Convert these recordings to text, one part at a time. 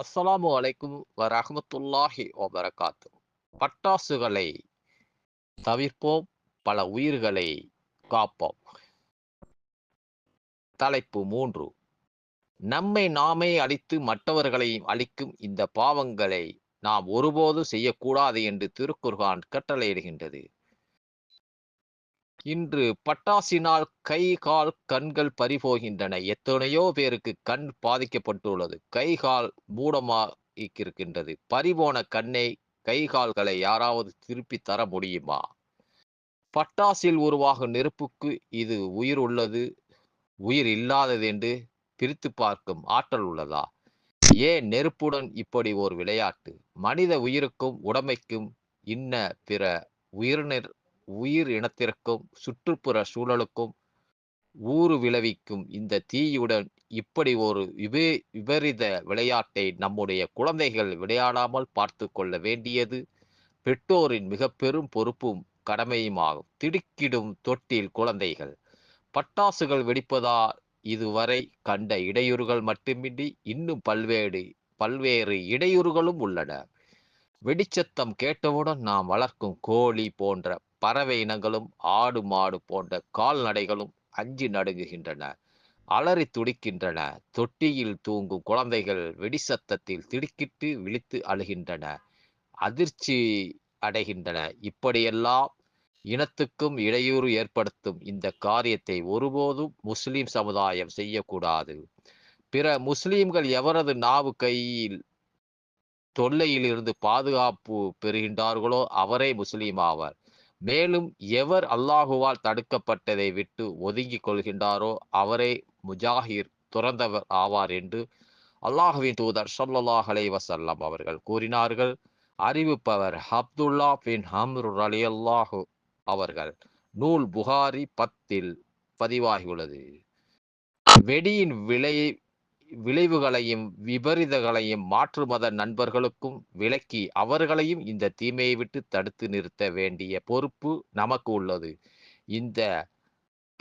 அஸ்லாம் வலைக்கும் வரஹ்மத்துல்லாஹி வபரகாத்து பட்டாசுகளை தவிர்ப்போம் பல உயிர்களை காப்போம். தலைப்பு மூன்று. நம்மை நாமே அழித்து மற்றவர்களையும் அழிக்கும் இந்த பாவங்களை நாம் ஒருபோதும் செய்யக்கூடாது என்று திருக்குர்கான் கட்டளையிடுகின்றது. இன்று பட்டாசினால் கை கால் கண்கள் பறிபோகின்றன. எத்தனையோ பேருக்கு கண் பாதிக்கப்பட்டுள்ளது. கை கால் மூடமாக்கிருக்கின்றது பறிபோன கண்ணை கை கால்களை யாராவது திருப்பி தர முடியுமா? பட்டாசில் உருவாகும் நெருப்புக்கு இது உயிர் உள்ளது? உயிர் இல்லாதது என்று பிரித்து பார்க்கும் ஆற்றல் உள்ளதா? ஏன் நெருப்புடன் இப்படி ஒரு விளையாட்டு? மனித உயிருக்கும் உடமைக்கும் இன்ன பிற உயிரினர் உயிர் இனத்திற்கும் சுற்றுப்புற சூழலுக்கும் ஊறு விளைவிக்கும் இந்த தீயுடன் இப்படி ஒரு விபே விபரீத விளையாட்டை நம்முடைய குழந்தைகள் விளையாடாமல் பார்த்து கொள்ள வேண்டியது பெற்றோரின் மிக பெரும் பொறுப்பும் கடமையுமாகும். திடுக்கிடும் தொட்டில் குழந்தைகள். பட்டாசுகள் வெடிப்பதால் இதுவரை கண்ட இடையூறுகள் மட்டுமின்றி இன்னும் பல்வேறு பல்வேறு இடையூறுகளும் உள்ளன. வெடிச்சத்தம் கேட்டவுடன் நாம் வளர்க்கும் கோழி போன்ற பறவை இனங்களும் ஆடு மாடு போன்ற கால்நடைகளும் அஞ்சி நடுங்குகின்றன. அலறி துடிக்கின்றன. தொட்டியில் தூங்கும் குழந்தைகள் வெடிசத்தத்தில் திடுக்கிட்டு விழித்து அழுகின்றன. அதிர்ச்சி அடைகின்றன. இப்படியெல்லாம் இனத்துக்கும் இடையூறு ஏற்படுத்தும் இந்த காரியத்தை ஒருபோதும் முஸ்லிம் சமுதாயம் செய்யக்கூடாது. பிற முஸ்லிம்கள் எவரது நாவு கையில் தொல்லையிலிருந்து பாதுகாப்பு பெறுகின்றார்களோ அவரே முஸ்லீம் ஆவார். மேலும் எவர் அல்லாஹுவால் தடுக்கப்பட்டதை விட்டு ஒதுங்கிக் கொள்கின்றாரோ அவரே முஜாஹிர் துறந்தவர் ஆவார் என்று அல்லாஹுவின் தூதர் சொல்லல்லாஹ் அலை வசல்லம் அவர்கள் கூறினார்கள். அறிவிப்பவர் அப்துல்லா பின் ஹம்ரு அலி அல்லாஹு அவர்கள். நூல் புகாரி பத்தில் பதிவாகியுள்ளது. வெடியின் விலையை விளைவுகளையும் விபரீதங்களையும் மாற்று மத நண்பர்களுக்கும் விலக்கி அவர்களையும் இந்த தீமையை விட்டு தடுத்து நிறுத்த வேண்டிய பொறுப்பு நமக்கு உள்ளது. இந்த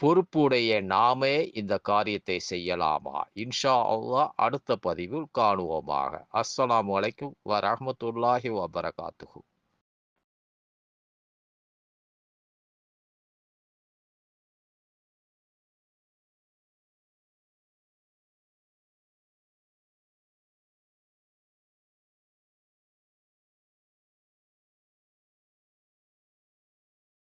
பொறுப்புடைய நாமே இந்த காரியத்தை செய்யலாமா? இன்ஷா அல்லா அடுத்த பதிவில் காணுவோமாக. அஸ்ஸலாம் வலைக்கும் வரமத்துல்லாஹி வபரகாத்துஹு.